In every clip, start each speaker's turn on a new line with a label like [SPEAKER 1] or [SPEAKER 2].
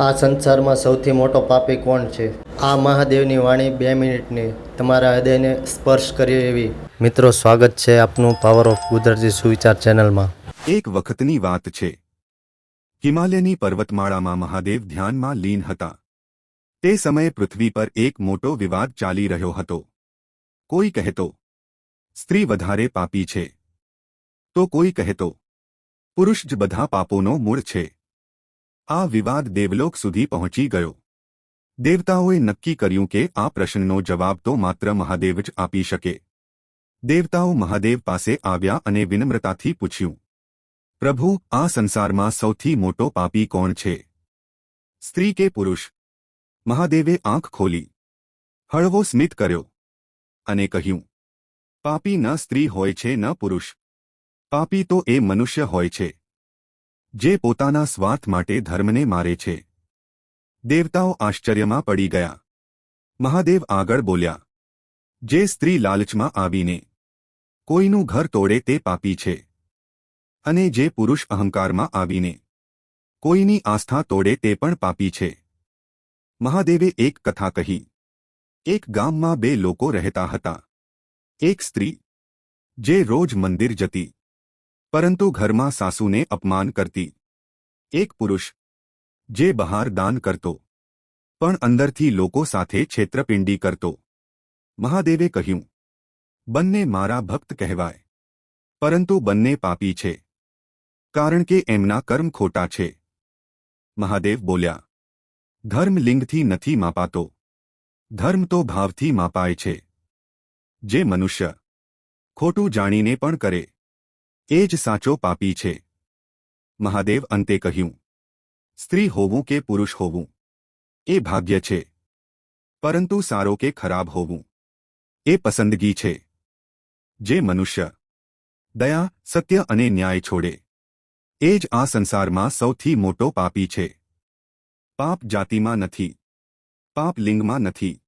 [SPEAKER 1] આ સંસારમાં સૌથી મોટો પાપી કોણ છે? આ મહાદેવની વાણી બે મિનિટની. તમારા હૃદયને સ્પર્શ કરી એવી. મિત્રો, સ્વાગત છે આપનું પાવર ઓફ ગુજરાતી સુવિચાર ચેનલમાં.
[SPEAKER 2] એક વખતની વાત છે. હિમાલયની પર્વતમાળામાં મહાદેવ ધ્યાનમાં લીન હતા. તે સમયે પૃથ્વી પર એક મોટો વિવાદ ચાલી રહ્યો હતો. કોઈ કહેતો, સ્ત્રી વધારે પાપી છે. તો કોઈ કહેતો, પુરુષ જ બધા પાપોનો મૂળ છે. આ વિવાદ દેવલોક સુધી પહોંચી ગયો. દેવતાઓએ નક્કી કર્યું કે આ પ્રશ્નનો જવાબ તો માત્ર મહાદેવ જ આપી શકે. દેવતાઓ મહાદેવ પાસે આવ્યા અને વિનમ્રતાથી પૂછ્યું, પ્રભુ, આ સંસારમાં સૌથી મોટો પાપી કોણ છે? સ્ત્રી કે પુરુષ? મહાદેવે આંખ ખોલી, હળવો સ્મિત કર્યો અને કહ્યું, પાપી ન સ્ત્રી હોય છે ન પુરુષ. પાપી તો એ મનુષ્ય હોય છે. જે પોતાના સ્વાર્થ માટે ધર્મને મારે છે. દેવતાઓ આશ્ચર્યમાં પડી ગયા. મહાદેવ આગળ બોલ્યા, જે સ્ત્રી લાલચમાં આવીને કોઈનું ઘર તોડે તે પાપી છે. અને જે પુરુષ અહંકારમાં આવીને કોઈની આસ્થા તોડે તે પણ પાપી છે. મહાદેવે એક કથા કહી. એક ગામમાં બે લોકો રહેતા હતા. એક સ્ત્રી, જે રોજ મંદિર જતી પરંતુ ઘરમાં સાસુને અપમાન કરતી. એક પુરુષ, જે બહાર દાન કરતો, પણ અંદરથી લોકો સાથે છેતરપિંડી કરતો. મહાદેવે કહ્યું, બંને મારા ભક્ત કહેવાય, પરંતુ બંને પાપી છે, કારણ કે એમના કર્મ ખોટા છે. મહાદેવ બોલ્યા, ધર્મ લિંગથી નથી માપાતો. ધર્મ તો ભાવથી માપાય છે. જે મનુષ્ય, ખોટું જાણીને પણ કરે એ જ સાચો પાપી છે. મહાદેવ અંતે કહ્યું, સ્ત્રી હોવું કે પુરુષ હોવું? એ ભાગ્ય છે. પરંતુ સારો કે ખરાબ હોવું? એ પસંદગી છે. જે મનુષ્ય દયા, સત્ય અને ન્યાય છોડે, એ જ આ સંસારમાં સૌથી મોટો પાપી છે. પાપ જાતિમાં નથી. પાપ લિંગમાં નથી.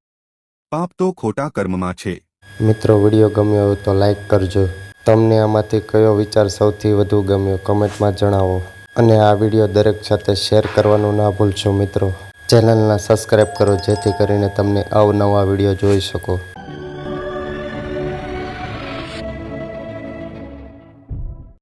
[SPEAKER 2] પાપ તો ખોટા કર્મમાં છે.
[SPEAKER 1] મિત્રો, વીડિયો ગમ્યો તો લાઈક કરજો. તમને આમાંથી કયો વિચાર સૌથી વધુ ગમ્યો? કમેન્ટમાં જણાવો. અને આ વીડિયો દરેક સાથે શેર કરવાનું ના ભૂલશો મિત્રો. ચેનલના સબસ્ક્રાઈબ કરો જેથી કરીને તમને અવનવા વીડિયો જોઈ શકો.